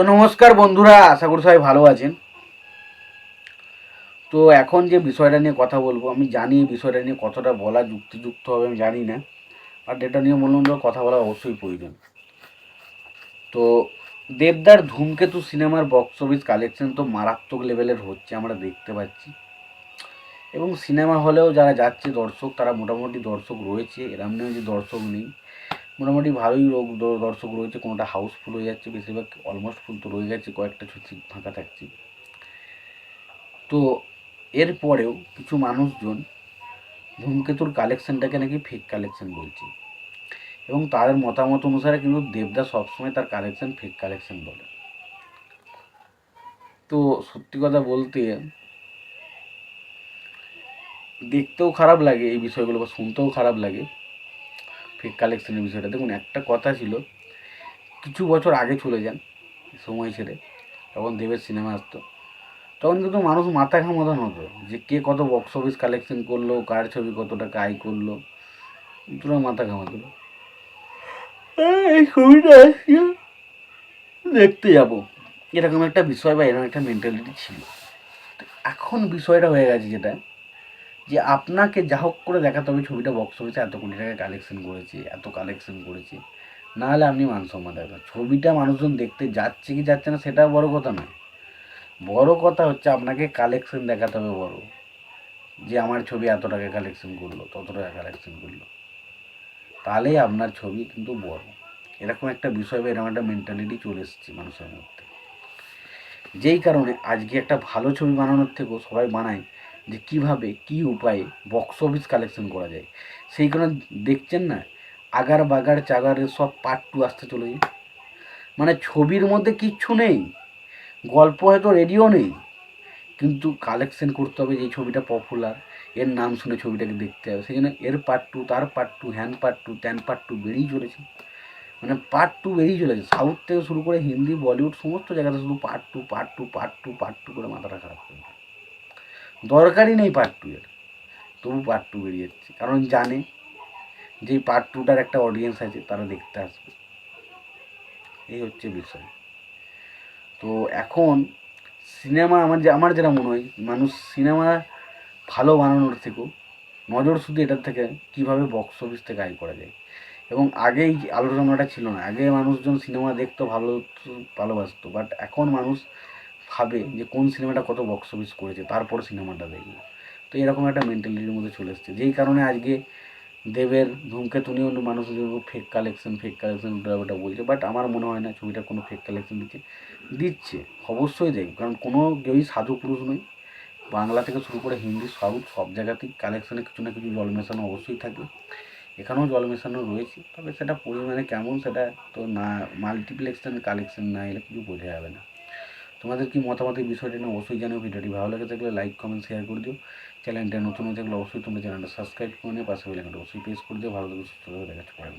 তো নমস্কার বন্ধুরা, আশা করি সবাই ভালো আছেন। তো এখন যে বিষয়টা নিয়ে কথা বলব, আমি জানি বিষয়টা নিয়ে কতটা বলা যুক্তিযুক্ত হবে, আমি জানি না। বাট এটা নিয়ে বললাম তো কথা বলা অবশ্যই প্রয়োজন। তো দেবদার ধূমকেতু সিনেমার বক্স অফিস কালেকশন তো মারাত্মক লেভেলের হচ্ছে, আমরা দেখতে পাচ্ছি। এবং সিনেমা হলেও যারা যাচ্ছে দর্শক, তারা মোটামুটি দর্শক রয়েছে, এরম নয় যে দর্শক নেই। মোটামুটি ভালোই লোক দর্শক রয়েছে, কোনোটা হাউসফুল হয়ে যাচ্ছে, বেশিরভাগ অলমোস্ট ফুল তো রয়ে গেছে, কয়েকটা সিট ফাঁকা থাকছে। তো এরপরেও কিছু মানুষজন ধূমকেতুর কালেকশনটাকে নাকি ফেক কালেকশন বলছে। এবং তাদের মতামত অনুসারে কিন্তু দেবদা সবসময় তার কালেকশন ফেক কালেকশন বলে। তো সত্যি কথা বলতে দেখতেও খারাপ লাগে এই বিষয়গুলো বা শুনতেও খারাপ লাগে। ফেক কালেকশনের বিষয়টা। দেখুন, একটা কথা ছিল, কিছু বছর আগে চলে যান, সময় ছেড়ে, তখন দেবের সিনেমা আসতো। তখন কিন্তু মানুষ মাথা ঘামাদান হতো যে কে কত বক্স অফিস কালেকশন করল, কার ছবি কত টাকা আয় করল, পুরো মাথা ঘামাতো। এই ছবিটা দেখতে যাব। এরকম একটা বিষয় বা এরকম একটা মেন্টালিটি ছিল। এখন বিষয়টা হয়ে গেছে যেটা যে আপনাকে যা হোক করে দেখাতে হবে, ছবিটা বক্স অফিসে এত কোটি টাকা কালেকশন করেছে, এত কালেকশন করেছে। না হলে আপনি মান সম্মান দেবেন ছবিটা মানুষজন দেখতে যাচ্ছে কি যাচ্ছে না, সেটা বড় কথা নয়। বড় কথা হচ্ছে আপনাকে কালেকশন দেখাতে হবে বড়। যে আমার ছবি এত টাকা কালেকশন করল, তত টাকা কালেকশন করল। তাহলেই আপনার ছবি কিন্তু বড়। এরকম একটা বিষয় বা এরকম একটা মেন্টালিটি চলে এসেছে মানুষের মধ্যে। যেই কারণে আজকে একটা ভালো ছবি বানানোর থেকেও সবাই বানায় যে কীভাবে কি উপায়ে বক্স অফিস কালেকশন করা যায়। সেই কারণে দেখছেন না, আগার বাগার চাগারের সব পার্ট টু আসতে চলেছে। মানে ছবির মধ্যে কিচ্ছু নেই, গল্প হয়তো রেডিও নেই, কিন্তু কালেকশন করতে হবে যে ছবিটা পপুলার এর নাম শুনে ছবিটাকে দেখতে হবে। সেই জন্য এর পার্ট টু তার পার্ট টু হ্যান পার্ট টু ত্যান পার্ট টু বেরিয়ে চলেছে। মানে পার্ট টু বেরিয়ে চলেছে। সাউথ থেকে শুরু করে হিন্দি বলিউড সমস্ত জায়গাতে শুধু part two part two part two part two করে মাথাটা খারাপ করে। দরকারই নেই পার্ট টু এর। তবু পার্ট টু বেরিয়ে যাচ্ছে। কারণ জানে যে পার্ট টুটার একটা অডিয়েন্স আছে, তারা দেখতে আসবে। এই হচ্ছে বিষয়। তো এখন সিনেমা আমার যে, আমার যেটা মনে হয়, মানুষ সিনেমা ভালো বানানোর থেকেও নজর শুধু এটার থেকে কীভাবে বক্স অফিস থেকে আয় করা যায়। এবং আগেই আলোচনাটা ছিল না। আগে মানুষজন সিনেমা দেখতো, ভালো, ভালোবাসতো। বাট এখন মানুষ ভাবে যে কোন সিনেমাটা কত বক্স অফিস করেছে, তারপর সিনেমাটা দেখবে। তো এরকম একটা মেন্টালিটির মধ্যে চলে এসছে। যেই কারণে আজকে দেবের ধূমকেতু নিয়েও মানুষ ফেক কালেকশন ফেক কালেকশন ওটা বলছে। বাট আমার মনে হয় না ছবিটা কোনো ফেক কালেকশন দিচ্ছে। দিচ্ছে, অবশ্যই দেয় কারণ কোনো কেউই সাধু পুরুষ নয়। বাংলা থেকে শুরু করে হিন্দি সাউথ সব জায়গাতেই কালেকশনে কিছু না কিছু জল মেশানো অবশ্যই থাকবে এখানেও জল মেশানো রয়েছে। তবে সেটা পরিমাণে কেমন সেটা তো না মাল্টিপ্লেক্সের কালেকশন না এলে কিছু বোঝা যাবে না। তোমাদের কি মতামত এই বিষয়টি নিয়ে অবশ্যই জানিও ভিডিওটি ভালো লেগে থাকলে লাইক কমেন্ট শেয়ার করে দিও। চ্যানেলটা নতুন হয়ে থাকলে অবশ্যই তোমরা চ্যানেলটা সাবস্ক্রাইব করে নিয়ে পাশে বেলাইকনটা অবশ্যই প্রেস করে দিও। ভালো থেকে, সুস্থ দেখাচ্ছে পরে